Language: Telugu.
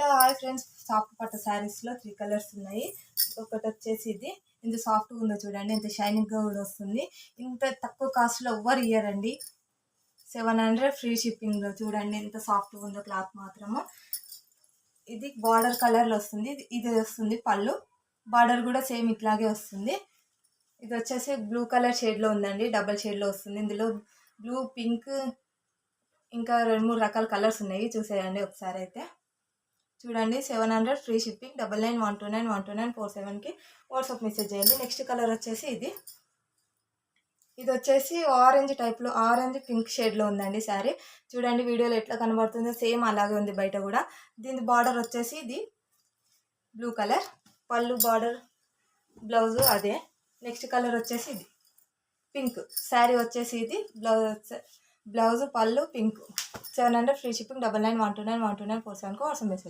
Hello hi friends. సాఫ్ట్ పట్టు శారీస్లో త్రీ కలర్స్ ఉన్నాయి. ఒకటి వచ్చేసి ఇది. ఇంత సాఫ్ట్గా ఉందో చూడండి. ఇంత షైనింగ్గా కూడా వస్తుంది. ఇంత తక్కువ కాస్ట్లో ఎవ్వరు ఇయ్యరండి. సెవెన్ హండ్రెడ్ ఫ్రీ షిప్పింగ్లో చూడండి. ఎంత సాఫ్ట్గా ఉందో క్లాత్ మాత్రము. ఇది బార్డర్ కలర్లో వస్తుంది. ఇది ఇది వస్తుంది పళ్ళు. బార్డర్ కూడా సేమ్ ఇట్లాగే వస్తుంది. ఇది వచ్చేసి బ్లూ కలర్ షేడ్లో ఉందండి. డబల్ షేడ్లో వస్తుంది. ఇందులో బ్లూ పింక్ ఇంకా రెండు మూడు రకాల కలర్స్ ఉన్నాయి. చూసేయండి ఒకసారి అయితే. చూడండి seven hundred free shipping double nine one two nine one two nine four సెవెన్కి వాట్సాప్ మెసేజ్ చేయండి. నెక్స్ట్ కలర్ వచ్చేసి ఇది. ఇది వచ్చేసి ఆరెంజ్ టైప్లో ఆరెంజ్ పింక్ షేడ్లో ఉందండి శారీ. చూడండి వీడియోలో ఎట్లా కనబడుతుందో సేమ్ అలాగే ఉంది బయట కూడా. దీని బార్డర్ వచ్చేసి ఇది బ్లూ కలర్. పళ్ళు బార్డర్ బ్లౌజ్ అదే. నెక్స్ట్ కలర్ వచ్చేసి ఇది పింక్. శారీ వచ్చేసి ఇది బ్లౌజ్ బ్లౌజ్ పళ్ళు pink. Seven hundred free shipping double nine one two nine one two nine four సెవెన్కి వాట్సాప్ మెసేజ్